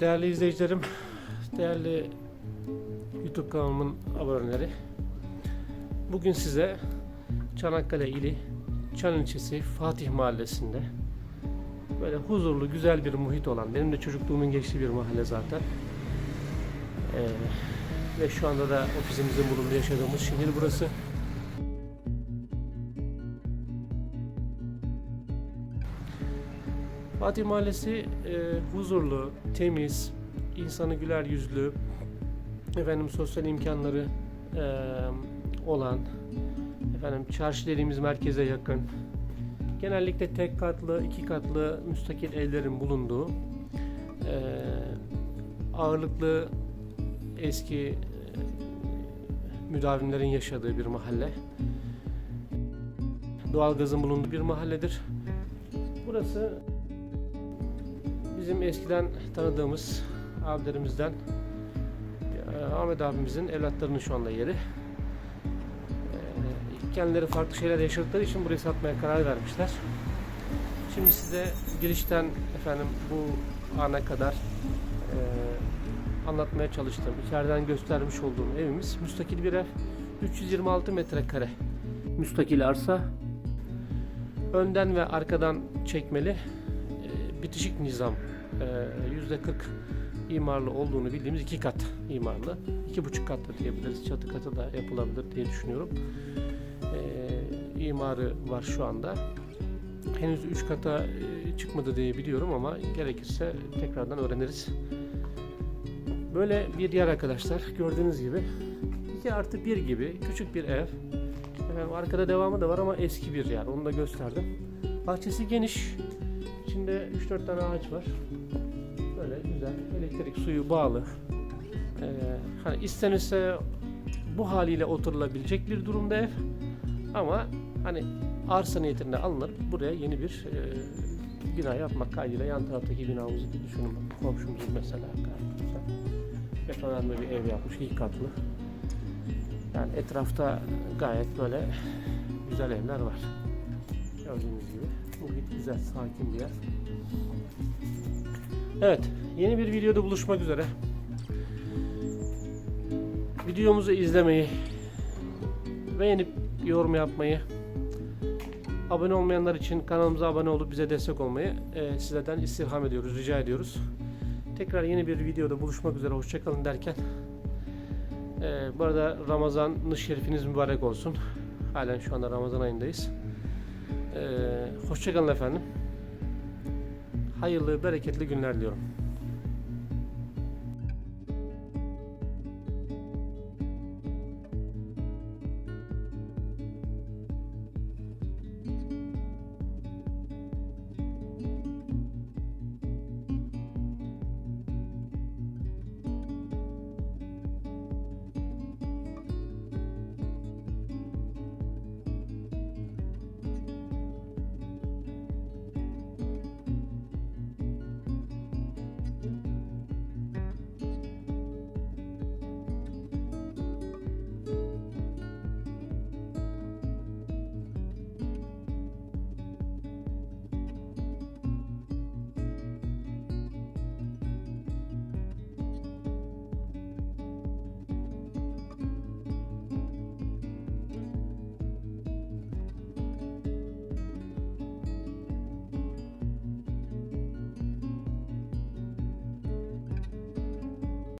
Değerli izleyicilerim, değerli YouTube kanalımın aboneleri. Bugün size Çanakkale ili Çan ilçesi Fatih Mahallesi'nde böyle huzurlu, güzel bir muhit olan, benim de çocukluğumun geçtiği bir mahalle zaten. Ee, ve şu anda da ofisimizin bulunduğu yaşadığımız şehir burası. Fatih Mahallesi e, huzurlu, temiz, insanı güler yüzlü, efendim sosyal imkanları e, olan, efendim çarşı dediğimiz merkeze yakın, genellikle tek katlı, iki katlı müstakil evlerin bulunduğu, e, ağırlıklı eski e, müdavimlerin yaşadığı bir mahalle. Doğalgazın bulunduğu bir mahalledir. Burası bizim eskiden tanıdığımız abilerimizden e, Ahmet abimizin evlatlarının şu anda yeri. E, kendileri farklı şeyler yaşadıkları için burayı satmaya karar vermişler. Şimdi size girişten efendim bu ana kadar e, anlatmaya çalıştığım, içeriden göstermiş olduğum evimiz müstakil bir ev. 326 metrekare müstakil arsa. Önden ve arkadan çekmeli bitişik nizam yüzde 40 imarlı olduğunu bildiğimiz iki kat imarlı. iki buçuk kat da diyebiliriz. Çatı katı da yapılabilir diye düşünüyorum. E, imarı var şu anda. Henüz üç kata e, çıkmadı diye biliyorum ama gerekirse tekrardan öğreniriz. Böyle bir yer arkadaşlar. Gördüğünüz gibi 2 artı 1 gibi küçük bir ev. Efendim arkada devamı da var ama eski bir yer. Onu da gösterdim. Bahçesi geniş. İçinde 3-4 tane ağaç var. Böyle güzel. Elektrik suyu bağlı. Ee, hani istenirse bu haliyle oturulabilecek bir durumda ev. Ama hani arsa niyetinde alınır. Buraya yeni bir e, bina yapmak kaydıyla yan taraftaki binamızı bir düşünün. Komşumuz mesela gayet bir ev yapmış. iki katlı. Yani etrafta gayet böyle güzel evler var. Gördüğünüz gibi. Muhit güzel, sakin bir yer. Evet, yeni bir videoda buluşmak üzere. Videomuzu izlemeyi, beğenip yorum yapmayı, abone olmayanlar için kanalımıza abone olup bize destek olmayı e, sizlerden istirham ediyoruz, rica ediyoruz. Tekrar yeni bir videoda buluşmak üzere, hoşçakalın derken e, bu arada Ramazan-ı Şerifiniz mübarek olsun. Halen şu anda Ramazan ayındayız. E, hoşçakalın efendim. Hayırlı, bereketli günler diliyorum.